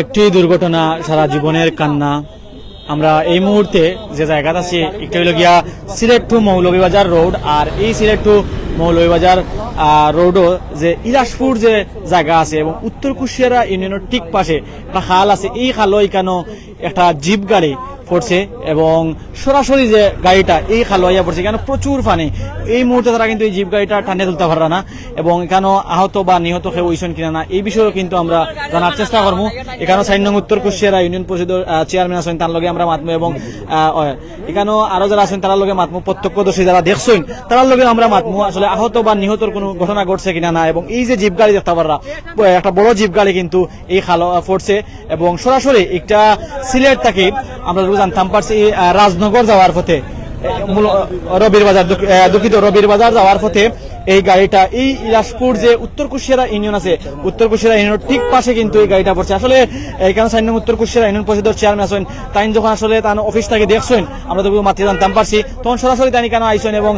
একটি দুর্ঘটনা সারা জীবনের কান্না। আমরা এই মুহূর্তে যে জায়গাটা আছি, একটা হইল গিয়া সিলেট টু মৌলভীবাজার রোড, আর এই সিলেট টু মৌলভীবাজার রোডও যে ইরাসপুর যে জায়গা আছে এবং উত্তর কুশিয়ারা ইউনিয়নের ঠিক পাশে একটা খাল আছে, এই খালও এখানে একটা জিপ গাড়ি পড়ছে এবং সরাসরি যে গাড়িটা এই খালোয়াইয়া পড়ছে, এখানে প্রচুর পানি। এই মুহূর্তে তারা কিন্তু এই জিপ গাড়িটা টানে তুলতে পারে না এবং এখানে আহত বা নিহত কেউ হইছেন কিনা না, এই বিষয়েও কিন্তু আমরা জানার চেষ্টা করব। এখানে সাইন নং উত্তর কুশিয়ারা ইউনিয়ন পরিষদের চেয়ারম্যান আছেন, তার লগে আমরা মাতমু এবং এখানেও আরও যারা আছেন তার লগে মাতমু। প্রত্যক্ষদর্শী যারা দেখছেন তার লগে আমরা মাতমু। আসলে আহত বা নিহতর কোনো ঘটনা ঘটছে কিনা না এবং এই যে জিপ গাড়ি দেখতে পাররা একটা বড় জিপ গাড়ি কিন্তু এই খালো পড়ছে এবং সরাসরি একটা সিলেট থেকে আমরা জানতাম পারছি রাজনগর যাওয়ার পথে রবির বাজার দুঃখ- দুঃখিত রবির বাজার যাওয়ার পথে এই গাড়িটা, এই ইলাসপুর যে উত্তর কুশিয়ারা ইউনিয়ন আছে, উত্তর কুশিয়ারা ইউনিয়নের ঠিক পাশে কিন্তু এই গাড়িটা পড়ছে। আসলে এখানে সাইন উত্তর কুশিয়ারা ইউনিয়ন পরিষদের চেয়ারম্যান আছেন তাই যখন আসলে তার অফিস থেকে দেখছেন, আমরা তো মাত্র জানতাম, পারছি। তখন সরাসরি তানি কেন আইসেন এবং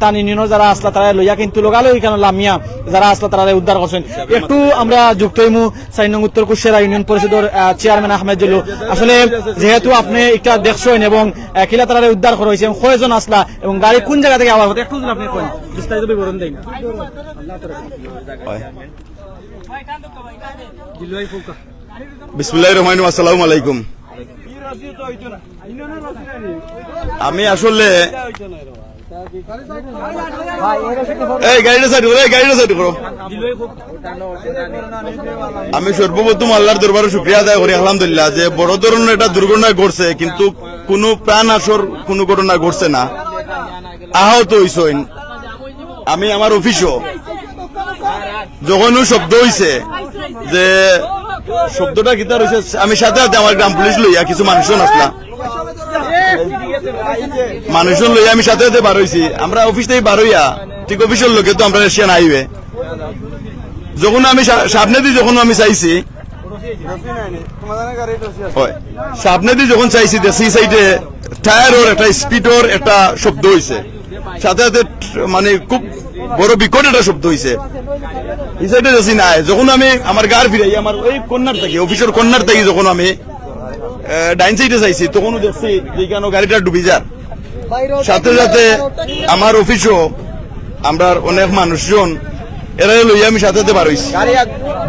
তার ইউনিয়নের যারা আসলা তারা লইয়া কিন্তু লোকালো এখানে লামিয়া, যারা আসলা তারা উদ্ধার করছেন। একটু আমরা যুক্ত হইমু সাইন উত্তর কুশিয়ারা ইউনিয়ন পরিষদের চেয়ারম্যান আহমেদ জুলু আসলে যেহেতু আপনি একটা দেখছেন এবং কিলা তারা উদ্ধার করা হয়েছে এবং কয়জন আসলা এবং গাড়ি কোন জায়গা থেকে আবার একটু আপনি বিস্তারিত বিবরণ দেন বিসমুল্লাহ রহমান আসসালামু আলাইকুম আমি আসলে এই গাড়িটা সাইড করো এই গাড়িটা সাইড করো। আমি সর্বপ্রথম আল্লাহর দরবারে শুক্রিয়া আদায় করি আলহামদুলিল্লাহ যে বড় ধরনের একটা দুর্ঘটনা ঘটছে কিন্তু কোনো প্রাণ আসর কোনো ঘটনা ঘটছে না। আহত হইসইন আমি আমার অফিসও। যখন শব্দ হইছে যে শব্দটা কিতা রয়েছে আমি সাথে সাথে আমার গ্রাম পুলিশ লইয়া কিছু মানুষজন আসলা মানুষজন লইয়া আমি সাথে সাথে বার হইছি। আমরা অফিস থেকে বার হইয়া, ঠিক অফিসের লোকে তো আমরা এশিয়ান আইবে। যখন আমি সামনে দিয়ে যখন আমি চাইছি সামনে দিয়ে যখন চাইছি যে সি সাইডে টায়ারের, একটা স্পিডর, একটা শব্দ হইছে। সাথে সাথে মানে খুব বড় বিকট একটা শব্দ হইছে। এই সাইডে যাচ্ছি যখন আমি আমার গার ফিরাই আমার ওই কন্যার থাকি অফিসের কন্যার থাকি যখন আমি ডাইন সাইডে চাইছি তখনও দেখছি যে কেন গাড়িটা ডুবি যার সাথে সাথে আমার অফিসও আমরা অনেক মানুষজন এরা লইয়া আমি সাথে বার হইছি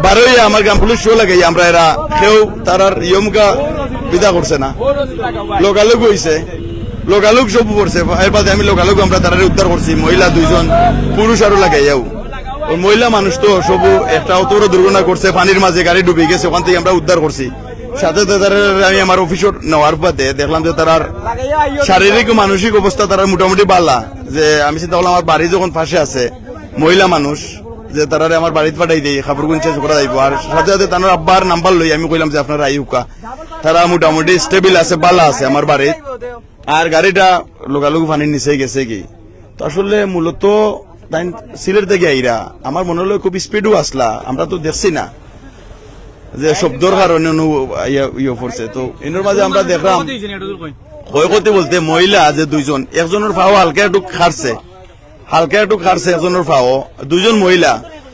বার হইয়া আমার গ্রাম পুলিশ শো লাগাই আমরা এরা কেউ তারার ইয়মকা বিদা করছে না। লোকালোক হইছে লোকালোক সব করছে এর বাদে আমি লোকালোক আমরা তারারে উদ্ধার করছি, মহিলা দুইজন, পুরুষ আরও লাগাইয়াও মহিলা মানুষ তো সব একটা অত বড় দুর্ঘটনা করছে, পানির মাঝে গাড়ি ডুবে গেছে, ওখান থেকে আমরা উদ্ধার করছি। সাথে তারা আমি আমার অফিসে নেওয়ার বাদে দেখলাম যে তারার শারীরিক মানসিক অবস্থা তারা মোটামুটি বালা। যে আমি চিন্তা করলাম, আমার বাড়ি যখন পাশে আছে, মহিলা মানুষ, যে তারা আমার বাড়িতে পাঠাই দিই, খাবারগুন চেঞ্জ করা যাইব। আর সাথে সাথে তার আব্বার নাম্বার লই আমি কইলাম যে আপনারা আইউকা তারা মোটামুটি স্টেবিল আছে, বালা আছে আমার বাড়িতে। আর গাড়িটা লোকালোক পানির নিচে গেছে কি? তো আসলে মূলত তাই সিলেট থেকে আইরা আমার মনে হলো খুব স্পিডও আসলা আমরা তো দেখছি না যে শব্দর কারণে অনু- ইয়ে পড়ছে। তো এর মাঝে আমরা দেখলাম ক্ষয়ক্ষতি বলতে মহিলা যে দুইজন একজনের ফাও হালকা একটু খারছে হালকা একটু খারছে একজনের ফাও দুইজন মহিলা।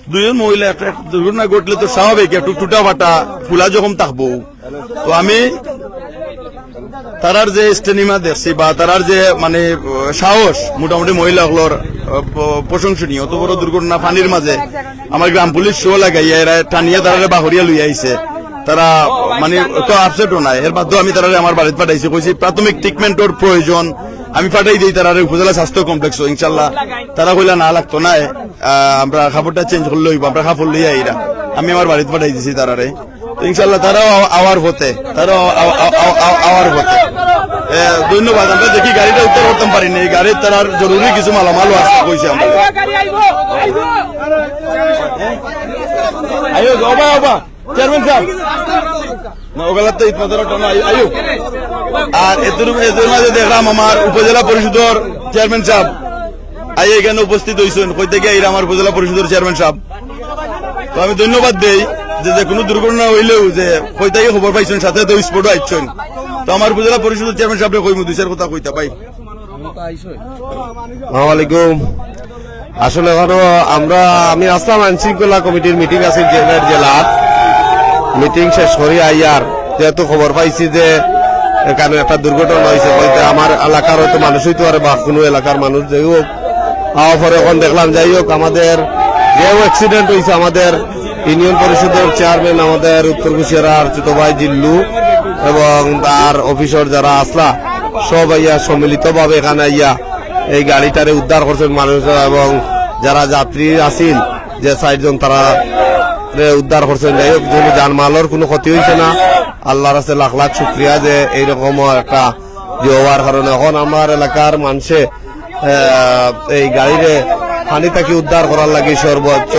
দুইজন মহিলা একটা দুর্ঘটনা ঘটলে তো স্বাভাবিক একটু টুটা ফাটা ফুলা যখন থাকব তো আমি তারার যে স্টেনিমা দেখছি বা তারার যে মানে সাহস, মোটামুটি মহিলাগুলোর প্রশংসনীয়, অত বড় দুর্ঘটনা পানির মাঝে আমার গ্রাম পুলিশ শো লাগাইয়া এরা টানিয়া তারা বাহরিয়া লইয়া আইছে। তারা মানে তো আপসেটও নাই। এর বাধ্য আমি তারা আমার বাড়িতে পাঠাইছি। কইছি, প্রাথমিক ট্রিটমেন্টর প্রয়োজন। আমি পাঠাই দিই তারা উপজেলা স্বাস্থ্য কমপ্লেক্স ইনশাল্লাহ। তারা কইলা, না, লাগতো না আমরা খাবারটা চেঞ্জ করলে হইব, আমরা খাবার লইয়া আমি আমার বাড়িতে পাঠাই দিছি তারারে। ইনশাল্লাহ তারাও আওয়ার হতে তারাও আওয়ার হতে ধন্যবাদ আমরা দেখি গাড়িটা উত্তর করতে পারিনি এই গাড়ির তার জরুরি কিছু মালামালও আছে কইছে আমরা। আয়ো ওবা ওবা চেয়ারম্যান সাহেব। না ওগুলা তো ইতমাদার টানো আয়ো আর এদের এদের মাঝে দেখলাম আমার উপজেলা পরিষদের চেয়ারম্যান সাহেব। আই এখানে উপস্থিত হয়েছেন আমার উপজেলা পরিষদের চেয়ারম্যান সাহেব। তো আমি ধন্যবাদ দেই। যে যে কোনো দুর্ঘটনা হইলেও যে কই থেকে খবর পাইছেন, সাথে তো স্পটও আইছেন। তো আমার উপজেলা পরিষদের চেয়ারম্যান সাহেব কই দুই চার কথা কইতা আসসালামু আলাইকুম। আসলে এখনও আমরা, আমি আসলাম আইন শৃঙ্খলা কমিটির মিটিং আছে জেলার জেলার মিটিং শেষ করি আইয়ার যেহেতু খবর পাইছি যে এখানে একটা দুর্ঘটনা হয়েছে বলতে আমার এলাকার হয়তো মানুষ হইতে পারে বা কোনো এলাকার মানুষ, যাই হোক। পরে এখন দেখলাম, যাই হোক, আমাদের যেও অ্যাক্সিডেন্ট হয়েছে আমাদের ইউনিয়ন পরিষদের চেয়ারম্যান আমাদের উত্তর কুশিয়ারার ছোট ভাই জিল্লু এবং তার অফিসার যারা আসলা, সব আইয়া সম্মিলিতভাবে এখানে আইয়া এই গাড়িটারে উদ্ধার করছেন মানুষ এবং যারা যাত্রী আসিল যে সাইডজন তারা উদ্ধার করছেন। যাই হোক কোনো জানমালের কোনো ক্ষতি হয়েছে না, আল্লাহর আছে লাখ লাখ শুক্রিয়া যে এইরকম একটা হওয়ার কারণে। এখন আমার এলাকার মানুষে এই গাড়িরে পানি থাকি উদ্ধার করার লাগে সর্বোচ্চ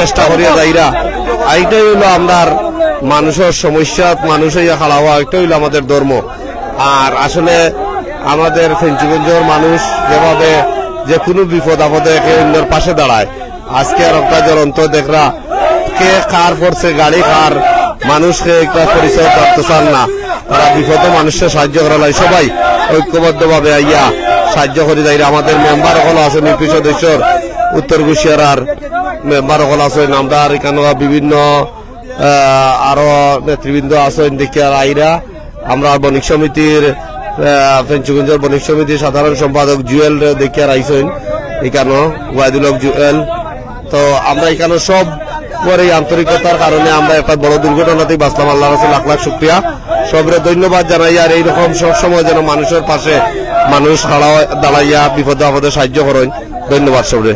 চেষ্টা করিয়া যাইরা। এইটাই হইল আপনার মানুষের সমস্যা মানুষ হইয়া খাড়া হওয়া এটাই হইল আমাদের ধর্ম। আর আসলে আমাদের ফেঞ্চুগঞ্জের মানুষ যেভাবে যে কোনো বিপদ আপদে একে অন্যের পাশে দাঁড়ায়। আজকে আর একটা জ্বলন্ত দেখরা কে কার করছে, গাড়ি কার, মানুষকে একটা পরিচয় করতে চান না। তারা বিপদ মানুষকে সাহায্য করা লাগে। সবাই ঐক্যবদ্ধভাবে আইয়া সাহায্য করে যাই আমাদের মেম্বার হল আছে নিপি সদস্যর। উত্তর কুশিয়ারার মেম্বার হল আছে আমরা এখানে বিভিন্ন আরও নেতৃবৃন্দ আছেন দেখিয়ার আইরা। আমরা বণিক সমিতির পঞ্চগঞ্জের বণিক সমিতির সাধারণ সম্পাদক জুয়েল দেখিয়ার আইসেন এখানে ওয়াইদুল জুয়েল। তো আমরা এখানে সব এই আন্তরিকতার কারণে আমরা একটা বড় দুর্ঘটনাতেই বাঁচলাম। আল্লাহ রাসুল লাখ লাখ শুক্রিয়া। সবরে ধন্যবাদ জানাই। আর এইরকম সব সময় যেন মানুষের পাশে মানুষ দাঁড়াইয়া বিপদে আপদে সাহায্য করেন। ধন্যবাদ সবরে।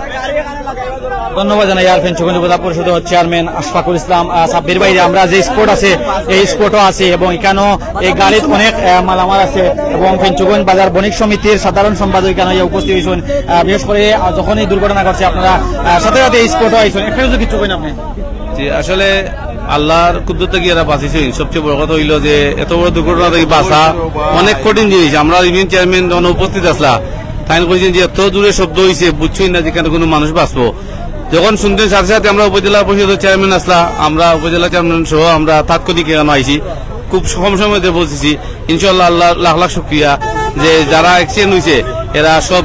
ধন্যবাদ জানাই আর ফেঞ্চগঞ্জ উপজেলা পরিষদের চেয়ারম্যান আশফাকুল ইসলাম। সাব্বির বাইরে আমরা যে স্পোর্ট আছে এই স্পোর্টও আছে এবং এখানেও এই গাড়ির অনেক মালামাল আছে এবং ফেঞ্চগঞ্জ বাজার বণিক সমিতির সাধারণ সম্পাদক এখানে ইয়ে উপস্থিত হয়েছেন। বিশেষ করে যখন এই দুর্ঘটনা ঘটছে আপনারা সাথে সাথে এই স্পোর্টও আইসেন একটা কিছু কিছু কইন আপনি। আসলে আল্লাহর কুদ্দতে গিয়ে এরা বাঁচিছে। সবচেয়ে বড় কথা হইল যে, এত বড় দুর্ঘটনা থেকে বাঁচা অনেক কঠিন জিনিস। আমরা ইউনিয়ন চেয়ারম্যান যখন উপস্থিত আসলা তাই কইছেন যে, এত দূরে শব্দ হয়েছে বুঝছই না যেখানে কোনো মানুষ বাঁচবো। যখন শুনতেন সাথে সাথে আমরা উপজেলা পরিষদের চেয়ারম্যান আসলা আমরা উপজেলা চেয়ারম্যান সহ আমরা তাৎক্ষণিক এখানে আইছি। খুব কম সময়তে পৌঁছেছি। ইনশাল্লাহ আল্লাহ, লাখ লাখ শুক্রিয়া যে, যারা অ্যাক্সিডেন্ট হয়েছে এরা সব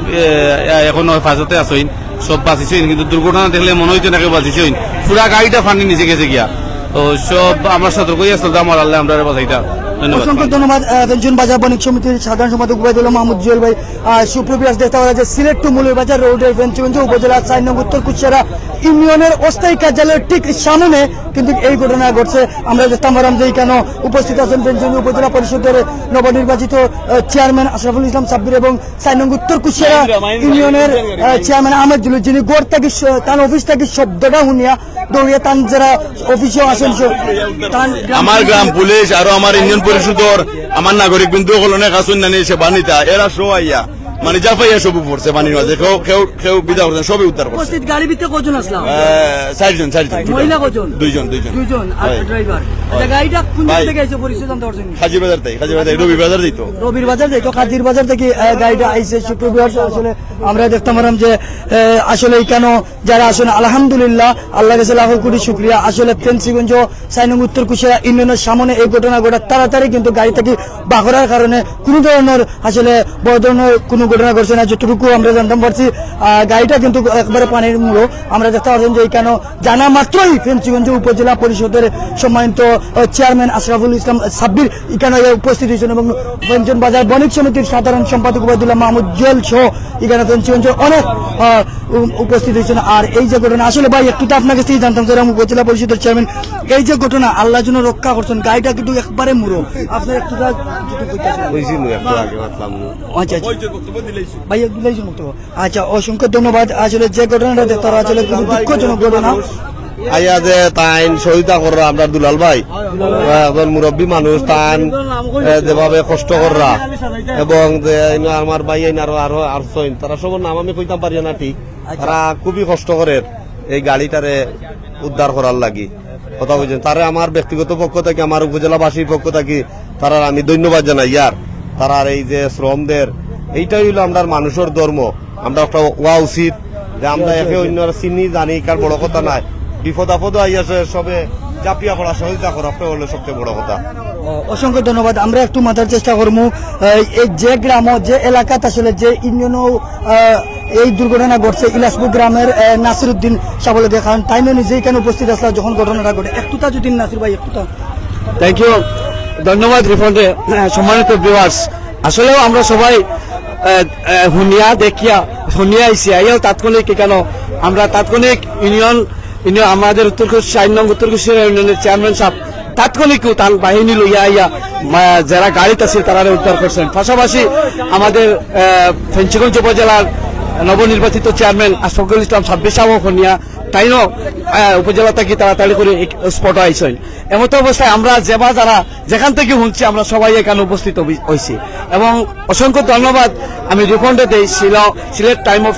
এখন হেফাজতে আসইন সব বাঁচিছইন কিন্তু দুর্ঘটনা দেখলে মনে হইতো নাকি বাঁচিছইন পুরা গাড়িটা ফান্ডি নিচে গেছে গিয়া। সব আমরা সতর্কই আল্লাহ আমরা ধন্যবাদ। অসংখ্য ধন্যবাদ রঞ্জন বাজার, বণিক সমিতির সাধারণ সম্পাদক উবায়দুল্লাহ মাহমুদ জুয়েল ভাই সুপ্রবিয়াস দেখতে পাওয়া সিলেট টু মুলুর বাজার, রোডের বেঞ্চগঞ্জ উপজেলা চার উত্তর কুচিয়ারা ইউনিয়নের অস্থায়ী কার্যালয়ের ঠিক সামনে কিন্তু এই ঘটনা ঘটছে। আমরা যে এখানে উপস্থিত আছেন বেঞ্চগঞ্জ উপজেলা পরিষদের নবনির্বাচিত চেয়ারম্যান আশরাফুল ইসলাম সাব্বির এবং চার নং উত্তর কুচিয়ারা ইউনিয়নের চেয়ারম্যান আহমেদ জুলু যিনি গোড় থেকে তার অফিস থেকে শব্দটা শুনিয়া দৌড়িয়ে তান যারা অফিসেও আসেন। আমার গ্রাম পুলিশ আর আমার ইউনিয়ন পরিষদর আমার নাগরিক বিন্দু হল অনেক আসুন নানি সে বানিতা, এরা সো আইয়া মানে জাফাইয়া সব পড়ছে পানির মাঝে কেউ কেউ কেউ বিদা করছেন সবই উদ্ধার করছে। উপস্থিত গাড়ি ভিতরে কজন আসলাম? চারজন চারজন মহিলা কজন? দুইজন দুইজন। দুইজন আর ড্রাইভার আচ্ছা গাড়িটা কোন দিক থেকে পরিচয় জানতে পারছেন বাজার হাজি বাজার রবি বাজার দিত রবির বাজার থেকে বাজার থেকে গাড়িটা আইসে শুক্রবার। আসলে আমরা দেখতাম পারলাম যে আসলে কেন যারা আসলে আলহামদুলিল্লাহ আল্লাহ কাছে লাখো কোটি শুক্রিয়া। আসলে ফেন্সিগঞ্জ সাইনং উত্তর কুশিয়া ইউনিয়নের সামনে এই ঘটনা ঘটা তাড়াতাড়ি কিন্তু গাড়ি থেকে বাঘরার কারণে কোনো ধরনের আসলে বড় ধরনের কোনো ঘটনা ঘটছে না যতটুকু আমরা জানতাম পারছি গাড়িটা কিন্তু একবারে পানির মূল্য আমরা দেখতে পাচ্ছেন যে কেন জানা মাত্রই ফেন্সিগঞ্জ উপজেলা পরিষদের সম্মানিত চেয়ারম্যান আশরাফুল ইসলাম সাব্বির এখানে উপস্থিত হয়েছেন এবং ব্যঞ্জন বাজার বণিক সমিতির সাধারণ সম্পাদক উবায়দুল্লাহ মাহমুদ জুয়েল সহ এখানে ফেন্সিগঞ্জের অনেক উপস্থিত হয়েছেন। আর এই যে ঘটনা আসলে ভাই একটু তো আপনার কাছ থেকেই জানতাম যে উপজেলা পরিষদের চেয়ারম্যান এই যে ঘটনা আল্লাহ জন্য রক্ষা করছেন গাড়িটা কিন্তু একবারে মুড়ো আপনার একটু। আচ্ছা আচ্ছা। মুক্ত। আচ্ছা অসংখ্য ধন্যবাদ। আসলে যে ঘটনাটা দেখতে আসলে খুব দুঃখজনক ঘটনা আইয়া যে তাইন সহিতা কররা আমরা দুলাল ভাই। একজন মুরব্বী মানুষ তান যেভাবে কষ্ট কররা। এবং যে আমার ভাই আইন আরও আরও আর তারা সবার নাম আমি কইতাম পারি না ঠিক? তারা খুবই কষ্ট করে এই গাড়িটারে উদ্ধার করার লাগি। কথা বুঝছেন তারা আমার ব্যক্তিগত পক্ষ থেকে আমার উপজেলাবাসীর পক্ষ থেকে তারা আমি ধন্যবাদ জানাই ইয়ার। তারার এই যে শ্রমদের এইটাই হইল আমরা মানুষের ধর্ম। আমরা একটা ওয়া উচিত যে আমরা একে অন্যর চিনি জানি কার বড় কথা নাই। বিপদ আপদ আইয়াছে সবে জাপিয়া পড়া সহযোগিতা করা হলো সবচেয়ে বড় কথা। অসংখ্য ধন্যবাদ। আমরা একটু মাথার চেষ্টা করব এই যে গ্রাম যে এলাকাত আসলে যে ইউনিয়ন এই দুর্ঘটনা ঘটছে ইলাসপুর গ্রামের নাসিরউদ্দিন সাবলকে কারণ তাইনও নিজেই এখানে উপস্থিত আসলা যখন ঘটনাটা ঘটে। একটুটা যদি নাসির ভাই একটুটা থ্যাংক ইউ ধন্যবাদ রিফন্ডে। সম্মানিত ভিউয়ার্স আসলেও আমরা সবাই শুনিয়া দেখিয়া শুনিয়া আইসি, আইয়াও তাৎক্ষণিক কেন আমরা তাৎক্ষণিক ইউনিয়ন ইউনিয়ন, আমাদের উত্তর চার নং, উত্তর ইউনিয়নের চেয়ারম্যান সাহেব তাৎক্ষণিক তান বাহিনী লইয়া আইয়া যারা গাড়িতে আছে তারা উদ্ধার করছেন। পাশাপাশি আমাদের ফেঞ্চিগঞ্জ উপজেলার নবনির্বাচিত চেয়ারম্যান আশফাকুল ইসলাম ছাব্বিশ সাহ তাইনও আহ, উপজেলা থেকে তাড়াতাড়ি করে স্পট আইসেন এমতো অবস্থায় আমরা যেবা যারা যেখান থেকে শুনছি আমরা সবাই এখানে উপস্থিত হইছি। এবং অসংখ্য ধন্যবাদ আমি রিফন্ডে দেই Sylhet time of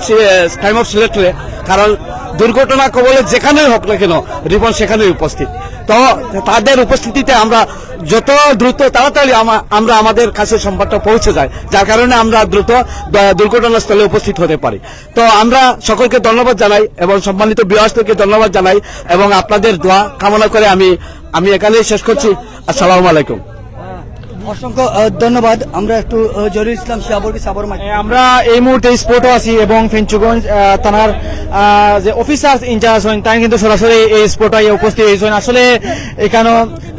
time of সিলেটে কারণ দুর্ঘটনা কবলে যেখানেই হোক না কেন, রিপন সেখানেই উপস্থিত। তো তাদের উপস্থিতিতে আমরা যত দ্রুত তাড়াতাড়ি আমরা আমাদের কাছে সংবাদটা পৌঁছে যায়, যার কারণে আমরা দ্রুত দুর্ঘটনাস্থলে উপস্থিত হতে পারি। তো আমরা সকলকে ধন্যবাদ জানাই এবং সম্মানিত বিহাসদেরকে ধন্যবাদ জানাই এবং আপনাদের দোয়া কামনা করে আমি আমি এখানেই শেষ করছি। আসসালামু আলাইকুম। অসংখ্য ধন্যবাদ। আমরা একটু আহ, ইসলাম সাবরকে সাবর আমরা এই মুহূর্তে স্পোর্টও আছি এবং ফেঞ্চুগঞ্জ থানার যে অফিসার ইনচার্জ হন তাই কিন্তু সরাসরি এই স্পোর্টে উপস্থিত হয়েছেন। আসলে এখানে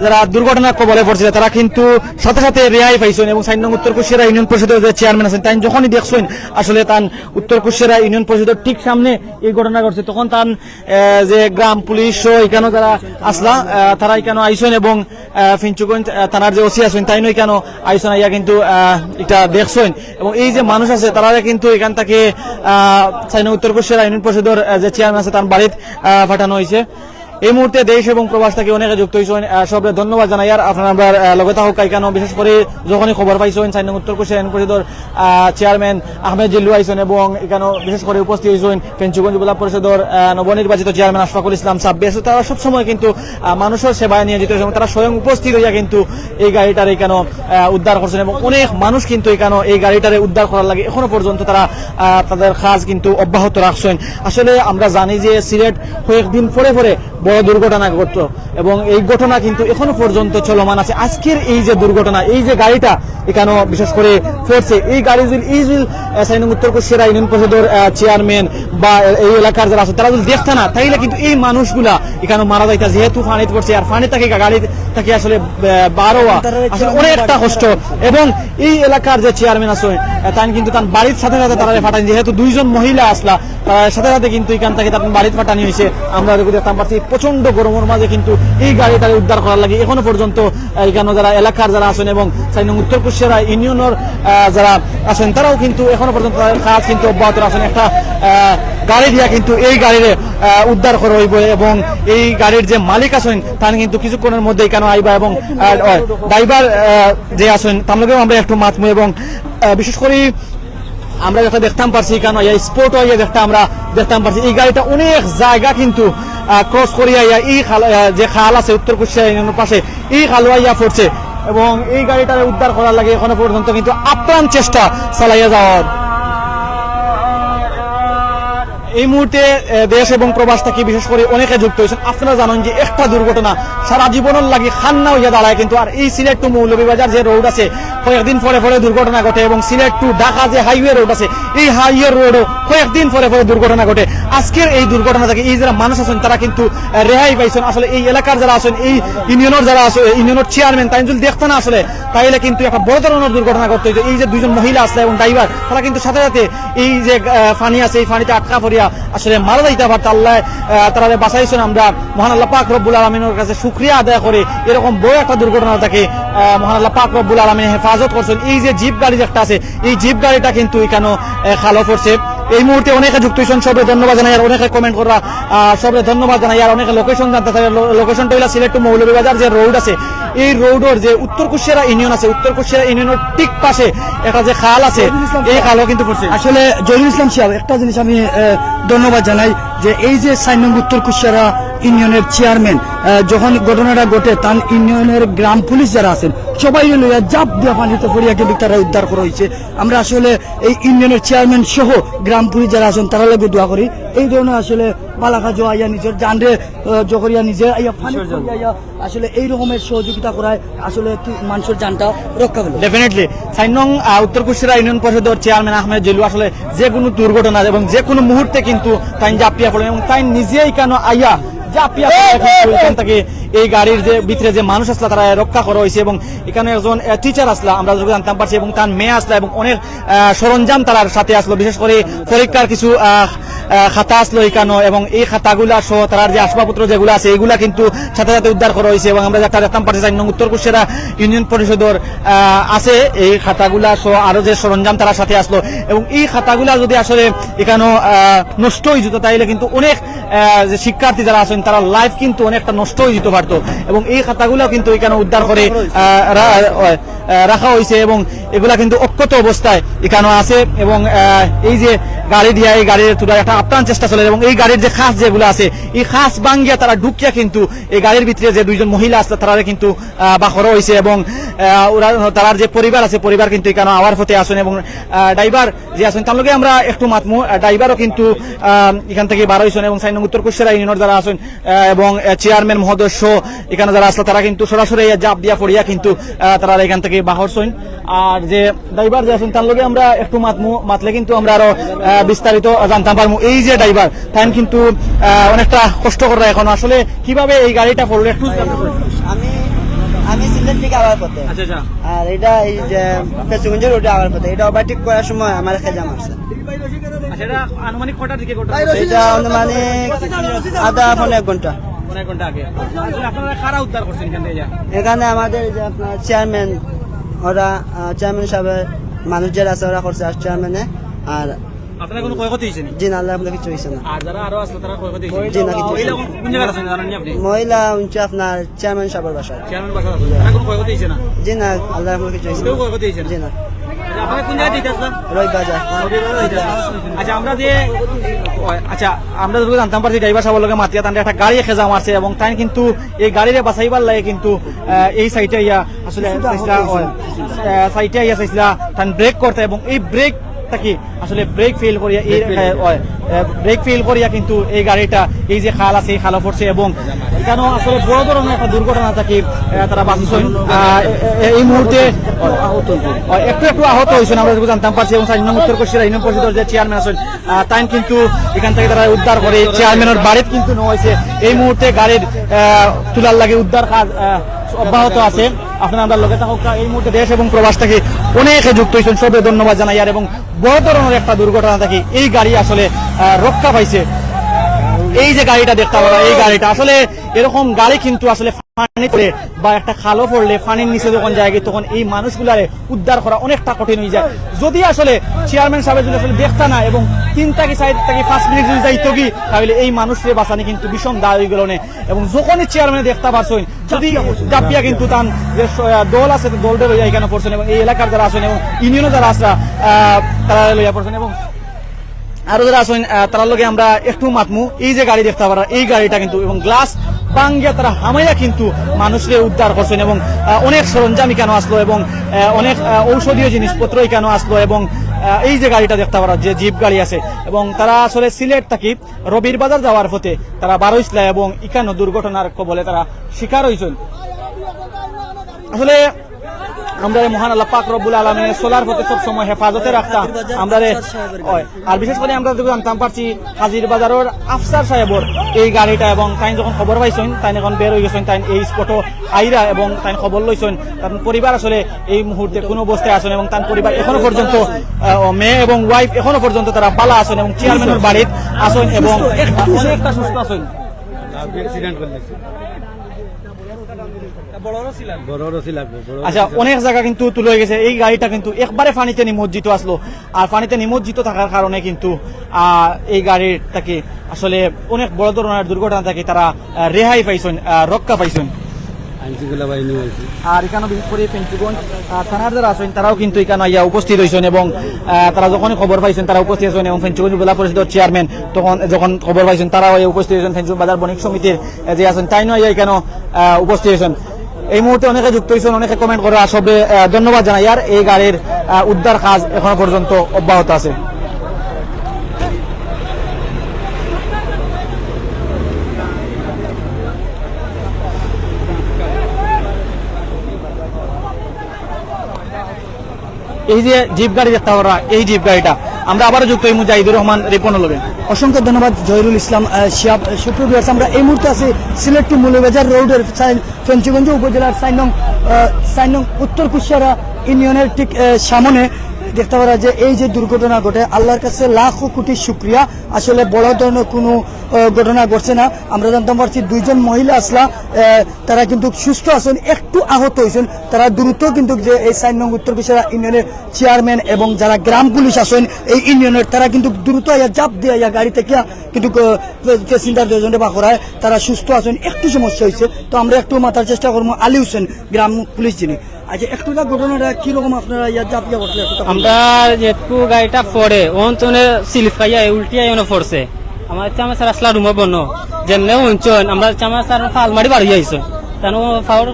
যারা দুর্ঘটনা কবলে পড়ছিল তারা কিন্তু সাথে সাথে রেহাই পাইছেন এবং সাইন উত্তর কুশিয়ারা ইউনিয়ন পরিষদের যে চেয়ারম্যান আছেন তাই যখনই দেখছেন আসলে তান উত্তর কুশিয়ারা ইউনিয়ন পরিষদের ঠিক সামনে এই ঘটনা ঘটছে তখন তান যে গ্রাম পুলিশ এখানে যারা আসলা তারা এখানে আইসেন এবং ফিঞ্চুগঞ্জ থানার যে ওসি আছেন তাই নয় কেন আইসন আইয়া কিন্তু এটা দেখছেন এবং এই যে মানুষ আছে তারা কিন্তু এখান থেকে, আহ উত্তর কোশিয়ারা ইউনিয়ন পরিষদের যে চেয়ারম্যান আছে, তার বাড়িতে পাঠানো হয়েছে এই মুহূর্তে দেশ এবং প্রবাস থেকে অনেকে যুক্ত হয়েছেন। সবরে ধন্যবাদ জানাই। আর আপনার আমরা থাকুক কেন। বিশেষ করে যখনই খবর পাইছেন চাইনা উত্তর কোশিয়া ইউনিয়ন পরিষদের চেয়ারম্যান আহমেদ জিল্লু আইসন এবং এখানে বিশেষ করে উপস্থিত হয়েছেন পেঞ্চুগঞ্জ জেলা পরিষদের নবনির্বাচিত চেয়ারম্যান আশফাকুল ইসলাম সাব্বির তারা সবসময় কিন্তু মানুষের সেবায় নিয়োজিত এবং তারা স্বয়ং উপস্থিত হইয়া কিন্তু এই গাড়িটার এখানে উদ্ধার করছেন এবং অনেক মানুষ কিন্তু এখানে এই গাড়িটারে উদ্ধার করার লাগে। এখনও পর্যন্ত তারা তাদের কাজ কিন্তু অব্যাহত রাখছেন। আসলে আমরা জানি যে সিলেট কয়েকদিন পরে পরে বড় দুর্ঘটনা ঘটত। এবং এই ঘটনা কিন্তু এখনও পর্যন্ত চলমান আছে। আজকের এই যে দুর্ঘটনা, এই যে গাড়িটা এখানে বিশেষ করে পড়ছে এই গাড়ি এই যে সাইনুং উত্তর কুশিয়ারা ইউনিয়ন পরিষদের চেয়ারম্যান বা এই এলাকার যারা আছে, তারা যদি দেখতে না তাইলে কিন্তু এই মানুষগুলা এখানে মারা যাইতা, যেহেতু ফানিতে পড়ছে আর ফানি থেকে গাড়ি থেকে আসলে বারোয়া, আসলে অনেকটা কষ্ট। এবং এই এলাকার যে চেয়ারম্যান আছে তান কিন্তু তার বাড়ির সাথে সাথে তারা ফাটান যেহেতু দুইজন মহিলা আসলা, তার সাথে সাথে কিন্তু এখান থেকে তার বাড়ির ফাটানি হয়েছে। আমরা দেখতে দেখতাম পাচ্ছি প্রচণ্ড গরমের মাঝে কিন্তু এই গাড়িটা উদ্ধার করার লাগে। এখনও পর্যন্ত এখানে যারা এলাকার যারা আছেন এবং সাইন উত্তর কুশিয়ারা ইউনিয়নের যারা আছেন, তারাও কিন্তু এখনও পর্যন্ত তাদের কাজ কিন্তু অব্যাহত আছেন। একটা গাড়ি দিয়া কিন্তু এই গাড়ির উদ্ধার করা হইব এবং এই গাড়ির যে মালিক আছেন, তার কিন্তু কিছুক্ষণের মধ্যে এখানে আইবা এবং ড্রাইভার যে আছেন, তার লগেও আমরা একটু মাতমু এবং বিশেষ করে আমরা যেটা দেখতাম পারছি, কেন এই স্পোর্ট হইয়া দেখতে আমরা দেখতাম পারছি, এই গাড়িটা অনেক জায়গা কিন্তু ক্রস করিয়া ইয়া এই খাল যে খাল আছে, উত্তর কুশিয়া পাশে, এই খালুয়াইয়া পড়ছে। এবং এই গাড়িটা উদ্ধার করার লাগে এখনও পর্যন্ত কিন্তু আপ্রাণ চেষ্টা চালাইয়া যাওয়ার। মুহূর্তে দেশ এবং প্রবাস থেকে বিশেষ করে অনেকে যুক্ত হয়েছেন। আপনারা জানেন যে একটা দুর্ঘটনা সারা জীবনের লাগে খান্না হইয়া দাঁড়ায়, কিন্তু আর এই সিলেট টু মৌলভীবাজার যে রোড আছে, কয়েকদিন পরে পরে দুর্ঘটনা ঘটে এবং সিলেট টু ঢাকা যে হাইওয়ে রোড আছে, এই হাইওয়ে রোডও কয়েকদিন পরে পরে দুর্ঘটনা ঘটে। আজকের এই দুর্ঘটনা থেকে এই যারা মানুষ আছেন, তারা কিন্তু রেহাই পাইছেন। আসলে এই এলাকার যারা আছেন, এই ইউনিয়নের যারা আছে ইউনিয়নের চেয়ারম্যান তাই যদি দেখতে না আসলে। তাইলে কিন্তু একটা বড় ধরনের দুর্ঘটনা ঘটতে। হইতো এই যে দুজন মহিলা আসলে এবং ড্রাইভার তারা কিন্তু সাথে সাথে এই যে ফানি আছে, এই ফানিতে আটকা পড়িয়া আসলে মারা যাইতে পারত আল্লাহ তারা বাঁচাইছেন আমরা। মহান আল্লাহ পাক রব্বুল আলমিনের কাছে শুক্রিয়া আদায় করে। এরকম বড় একটা দুর্ঘটনা থেকে মহান আল্লাহ পাক রব্বুল আলমিন হেফাজত করছেন। এই যে জিপ গাড়ি একটা আছে, এই জিপ গাড়িটা কিন্তু এখানে খালো পড়ছে। এই মুহূর্তে অনেকে যুক্ত হয়েছেন সবে ধন্যবাদ জানাই। আর অনেকে কমেন্ট করা সবে ধন্যবাদ জানাই। আর অনেকে লোকেশন জানতে চাই। লোকেশনটা হইলা সিলেট টু মৌলভীবাজার যে রোড আছে এই রোডের যে উত্তর কুশিয়ারা ইউনিয়ন আছে উত্তর কুশিয়ারা ইউনিয়নের ঠিক পাশে একটা যে খাল আছে এই খালও কিন্তু পড়ছে। আসলে জহিরুল ইসলাম সাহেব একটা জিনিস আমি ধন্যবাদ জানাই যে এই যে সাইন উত্তর কুশিয়ারা ইউনিয়নের চেয়ারম্যান যখন ঘটনাটা ঘটে তার ইউনিয়নের গ্রাম পুলিশ যারা আছেন সবাই লইয়া জাপ দিয়া পানিতে পড়িয়া কিন্তু তারা উদ্ধার করা হয়েছে আমরা আসলে এই ইউনিয়নের চেয়ারম্যান সহ গ্রাম পুলিশ যারা আছেন তারা লাগে দোয়া করি। এই ধরনের আসলে বালাকা জো আইয়া নিজের জানরে জকরিয়া নিজে আইয়া ফানি আইয়া আসলে এই রকমের সহযোগিতা করায় আসলে মানুষের জানটা রক্ষা definitely sign Uttar Kushira union পরিষদের চেয়ারম্যান আহমেদ জেলু আসলে যে কোনো দুর্ঘটনা এবং যে কোনো মুহূর্তে কিন্তু তাই জাপিয়া পড়েন এবং তাই নিজেই কেন আইয়া জাপিয়া পড়ে থেকে এই গাড়ির যে ভিতরে যে মানুষ আসলা তারা রক্ষা করা হয়েছে এবং এখানে একজন টিচার আসলা আমরা যখন জানতাম পারছি এবং তার মেয়ে আসলা এবং অনেক আহ, সরঞ্জাম তার সাথে আসলো। বিশেষ করে পরীক্ষার কিছু খাতা আসলো এখানে এবং এই খাতাগুলা সহ তার যে আসবাবপত্র যেগুলো আছে এগুলা কিন্তু সাথে উদ্ধার করা হয়েছে এবং আমরা যেটা দেখতাম চার নং উত্তর কুশেরা ইউনিয়ন পরিষদের আছে। এই খাতাগুলা সহ আরও যে সরঞ্জাম তার সাথে আসলো এবং এই খাতাগুলা যদি আসলে এখানে নষ্ট হয়ে যেত, তাইলে কিন্তু অনেক যে শিক্ষার্থী যারা আছেন, তারা লাইফ কিন্তু অনেকটা নষ্ট হয়ে যেতে পারতো। এবং এই খাতাগুলো কিন্তু এখানে উদ্ধার করে রাখা হয়েছে এবং এগুলা কিন্তু অক্ষত অবস্থায় এখানে আছে এবং এই যে গাড়ি দিয়া এই গাড়ির তুলার একটা আপ্রাণ চেষ্টা চলে এবং এই গাড়ির যে খাস যেগুলো আছে এই খাস বাঙ্গিয়া তারা ঢুকিয়া কিন্তু এই গাড়ির ভিতরে যে দুইজন মহিলা আছে তারা কিন্তু বাখরও হয়েছে এবং আহ, ওরা তার যে পরিবার আছে পরিবার কিন্তু এখানে আওয়ার হতে আসেন এবং ড্রাইভার যে আছেন তার লগে আমরা একটু মাতমু ড্রাইভারও কিন্তু এখান থেকে বার হয়েছেন এবং সাইন উত্তর কুশেরা ইউনিয়নের যারা আহ, এবং চেয়ারম্যান মহোদয় এখানে যারা আসলে তারা কিন্তু সরাসরি জাপ দিয়া পড়িয়া কিন্তু তারা এখান থেকে বাহরছেন। আর যে ড্রাইভার যে আছেন তার লগে আমরা একটু মাতমু মাতলে কিন্তু আমরা আরও বিস্তারিত জানতাম পারব এই যে ড্রাইভার তাই কিন্তু অনেকটা কষ্ট করে এখন। আসলে কীভাবে এই গাড়িটা পড়ল একটু আমি আমি সিলেট থেকে আবার পথে। আচ্ছা আচ্ছা। আর এটা এই যে রোডে আবার পথে। এটা ওভারটেক করার সময় আমার খেজা মারছে আচ্ছা এটা আনুমানিক মানে আধা পনেরো এক ঘণ্টা। অনেক ঘণ্টা আগে। আসলে আপনারা কারা উদ্ধার করছেন এখান থেকে? এখানে আমাদের যে আপনার চেয়ারম্যান ওরা চেয়ারম্যান সাহেবের মানুষ যারা আছে ওরা করছে আর চেয়ারম্যানে আর আপনারা কোনো ক্ষয়ক্ষতি হয়েছে জি না আল্লাহ কিছু হয়েছে না আর যারা আরও আসলে তারা ক্ষয়ক্ষতি জি না কিছু হয়েছে কোন জায়গায় আছেন জানেন আপনি? মহিলা উঞ্চে আপনার চেয়ারম্যান সাহেবের চেয়ারম্যান বাসা আছে। তারা কোনো ক্ষয়ক্ষতি হয়েছে না? জি না আল্লাহ কিছু হয়েছে কেউ না? হয়েছে জি না আচ্ছা, আপনারা কোন জায়গায় দিতে আসলেন বাজার আচ্ছা আমরা যে আচ্ছা আমরা যদি জানতাম পারছি ড্রাইভার সাহেবের লগে মাতিয়া তান্ডে একটা গাড়ি খেজা মারছে এবং তাই কিন্তু এই গাড়িরে বাঁচাইবার লাগে কিন্তু এই সাইডে ইয়া আসলে সাইডে ইয়া চাইছিলা তান ব্রেক করতে এবং এই ব্রেক কি? আসলে ব্রেক ফেল করিয়া এই ব্রেক ফেল করিয়া কিন্তু এই গাড়িটা এই যে খাল আছে এই খালা পড়ছে এবং এখানেও আসলে বড় ধরনের একটা দুর্ঘটনা থাকি তারা বাঁচিয়েছেন এই মুহূর্তে একটু একটু আহত হয়েছেন আমরা জানতাম পারছি এবং উত্তর ইউনিয়ন পরিষদের যে চেয়ারম্যান আছেন তাই কিন্তু এখান থেকে তারা উদ্ধার করে চেয়ারম্যানের বাড়িতে কিন্তু নেওয়া হয়েছে এই মুহূর্তে গাড়ির আহ, তোলার লাগে উদ্ধার কাজ অব্যাহত আছে। আপনার আমরা লগে থাকুক এই মুহূর্তে দেশ এবং প্রবাস থেকে অনেকে যুক্ত হয়েছেন। সবে ধন্যবাদ জানাই। আর এবং বড় ধরনের একটা দুর্ঘটনা থেকে এই গাড়ি আসলে রক্ষা পাইছে। এই যে গাড়িটা দেখতে পাবো এই গাড়িটা। আসলে এরকম গাড়ি কিন্তু আসলে পানি পড়ে বা একটা খালো পড়লে পানির নিচে যখন যায় তখন এই মানুষগুলারে উদ্ধার করা অনেকটা কঠিন হয়ে যায়। যদি আসলে চেয়ারম্যান সাহেব যদি আসলে দেখতা না এবং তিন থেকে সাইড থেকে পাঁচ মিনিট যদি যাইতো কি তাহলে এই মানুষকে বাঁচানি কিন্তু ভীষণ দায় হয়ে গেল না। এবং যখনই চেয়ারম্যান দেখতে পারছেন যদি জাপিয়া কিন্তু তান যে দল আছে দলটা লইয়া এখানে পড়ছেন এবং এই এলাকার যারা আছেন এবং ইউনিয়নে যারা আহ, তারা লইয়া পড়ছেন এবং আরও যারা আহ, তার লগে আমরা একটু মাতমু। এই যে গাড়ি দেখতে পারা এই গাড়িটা কিন্তু এবং গ্লাস পাঙ্গিয়া তারা হামাইয়া কিন্তু মানুষকে উদ্ধার করছেন এবং অনেক সরঞ্জাম কেন আসলো এবং অনেক ঔষধীয় জিনিসপত্র কেন আসলো এবং এই যে গাড়িটা দেখতে পারা যে জিপ গাড়ি আছে। এবং তারা আসলে সিলেট থাকি রবির বাজার যাওয়ার পথে তারা বার হইছিল এবং ইকানো দুর্ঘটনার কবলে তারা শিকার হয়েছেন আসলে আমরা এই মহান আল্লাহ পাক রব্বুল আলমিনের সোলার পথে সব সময় হেফাজতে রাখতাম। আমরা হয়। আর বিশেষ করে আমরা যখন জানতাম পারছি হাজির বাজারের আফসার সাহেবর এই গাড়িটা এবং তাই যখন খবর পাইছেন তাই এখন বের হয়ে গেছেন তাই এই স্পটও আইরা এবং তাই খবর লইছেন তার পরিবার আসলে এই মুহূর্তে কোনো অবস্থায় আসেন এবং তার পরিবার এখনও পর্যন্ত মেয়ে এবং ওয়াইফ এখনও পর্যন্ত তারা পালা আছেন এবং চেয়ারম্যানের বাড়ির আসেন এবং অনেকটা সুস্থ। আছেন আচ্ছা অনেক জায়গা কিন্তু তুলে গেছে। এই গাড়িটা কিন্তু একবারে পানিতে নিমজ্জিত আসলো। আর পানিতে নিমজ্জিত থাকার কারণে কিন্তু আহ, এই গাড়ির তাকে আসলে অনেক বড় ধরনের দুর্ঘটনা থেকে তারা রেহাই পাইছেন রক্ষা পাইছেন। আর এখানে বিশেষ করে পেঞ্চুগঞ্জ থানার যারা আছেন তারাও কিন্তু এখানে ইয়া উপস্থিত হয়েছেন এবং তারা যখনই খবর পাইছেন তারা উপস্থিত হয়েছেন এবং পেঞ্চুগঞ্জ জেলা পরিষদের চেয়ারম্যান তখন যখন খবর পাইছেন তারাও উপস্থিত হয়েছেন পেঞ্চুগঞ্জ বাজার বণিক সমিতির যে আছেন তাই নয় এখানে আহ, উপস্থিত হয়েছেন এই মুহূর্তে অনেকে যুক্ত হয়েছেন, অনেকে কমেন্ট করে আসবে ধন্যবাদ জানাই। আর এই গাড়ির উদ্ধার কাজ এখনও পর্যন্ত অব্যাহত আছে। এই যে জিপ গাড়ি দেখতে পারা, এই জিপ গাড়িটা। আমরা আবারও যুক্ত এই মুজাহিদুর রহমান রিপন লোভে অসংখ্য ধন্যবাদ জহিরুল ইসলাম শিয়াব। সুপ্রিয় ভিউয়ার্স, আমরা এই মুহূর্তে আছি সিলেটটি মৌলবাজার রোডের ফেঞ্চিগঞ্জ উপজেলার সাইনং সাইন উত্তর কুশিয়ারা ইউনিয়নের ঠিক সামনে। দেখতে পারা যে এই যে দুর্ঘটনা ঘটে, আল্লাহর কাছে লাখ কোটি শুক্রিয়া। আসলে বড় ধরনের কোনো ঘটনা ঘটছে না। আমরা জানতে পারছি দুইজন মহিলা আসলা তারা কিন্তু সুস্থ আছেন, একটু আহত হয়েছেন। তারা দ্রুত কিন্তু যে এই সাইন নং উত্তর কুশিয়ারা ইউনিয়নের চেয়ারম্যান এবং যারা গ্রাম পুলিশ আছেন, এই ইউনিয়নের, তারা কিন্তু দ্রুত আইয়া চাপ দিয়ে আইয়া গাড়ি থেকে কিন্তু প্যাসেঞ্জার দুজনে বা করায় তারা সুস্থ আছেন, একটু সমস্যা হয়েছে। তো আমরা একটু মাথার চেষ্টা করব, আলী হোসেন, গ্রাম পুলিশ যিনি। আচ্ছা একটু না ঘটনাটা কীরকম আপনারা চাপ দিয়া আমরা যেটুকু গাড়িটা পড়ে ওন তো স্লিপ খাইয়া উল্টিয়া এনে পড়ছে। আমার চামা স্যার আসলা রুমে বনো যেমনে উঞ্চন আমরা চামা স্যার ফাল বাড়ি আইছো তানো ফাউর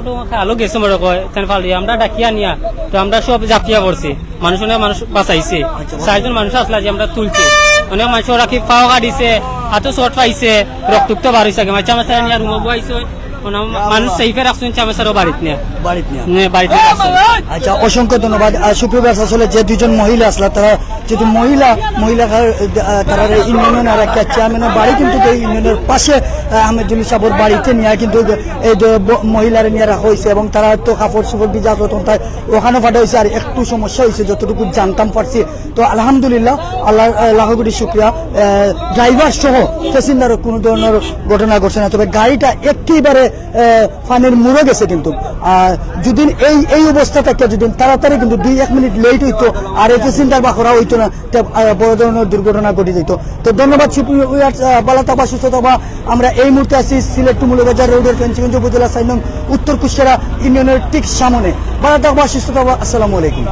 আলো গেছে কয় তেন ফাল দিয়ে আমরা ডাকিয়া নিয়া তো আমরা সব জাপিয়া পড়ছি। মানুষ অনেক মানুষ বাঁচাইছে। চারজন মানুষ আসলা যে আমরা তুলছি। অনেক মানুষ ওরা কি পাও কাটিছে হাতও চট পাইছে রক্তুক্ত আমার স্যার নিয়া রুমে বইছে মানুষ সেইফে রাখছেন চামা বাড়িত নিয়া। বাড়িতে নিয়ে। নে, আচ্ছা অসংখ্য ধন্যবাদ। আর সুপ্রভাস আসলে যে দুজন মহিলা আসলা তারা যেহেতু মহিলা মহিলা তারা ইউনিয়নের আর একটা চেয়ারম্যানের বাড়ি কিন্তু এই ইউনিয়নের পাশে আহমেদুল সাবর বাড়িতে নিয়ে কিন্তু এই যে নিয়ে রাখা হয়েছে এবং তারা তো কাপড় চোপড় ভিজা তখন তাই ওখানে ফাটা হয়েছে আর একটু সমস্যা হয়েছে যতটুকু জানতাম পারছি। তো আলহামদুলিল্লাহ আল্লাহ লাখ কোটি শুক্রিয়া। ড্রাইভার সহ প্যাসেঞ্জার কোনো ধরনের ঘটনা ঘটছে না তবে গাড়িটা একেবারে ফানের মুড়ে গেছে কিন্তু। যদি এই এই অবস্থা থাকে যদি তাড়াতাড়ি কিন্তু দুই এক মিনিট লেট হইতো আর এই প্যাসেঞ্জার বা করা হইতো না বড় ধরনের দুর্ঘটনা ঘটে যেত। তো ধন্যবাদ আহ, থাকবা আমরা এই মুহূর্তে আছি সিলেট টু মৌলবাজার রোডের ফেন্সিগঞ্জ উপজেলা সাইনং উত্তর কুষ্টিয়া ইউনিয়নের ঠিক সামনে। সুস্থ থাকবা আসসালামু আলাইকুম।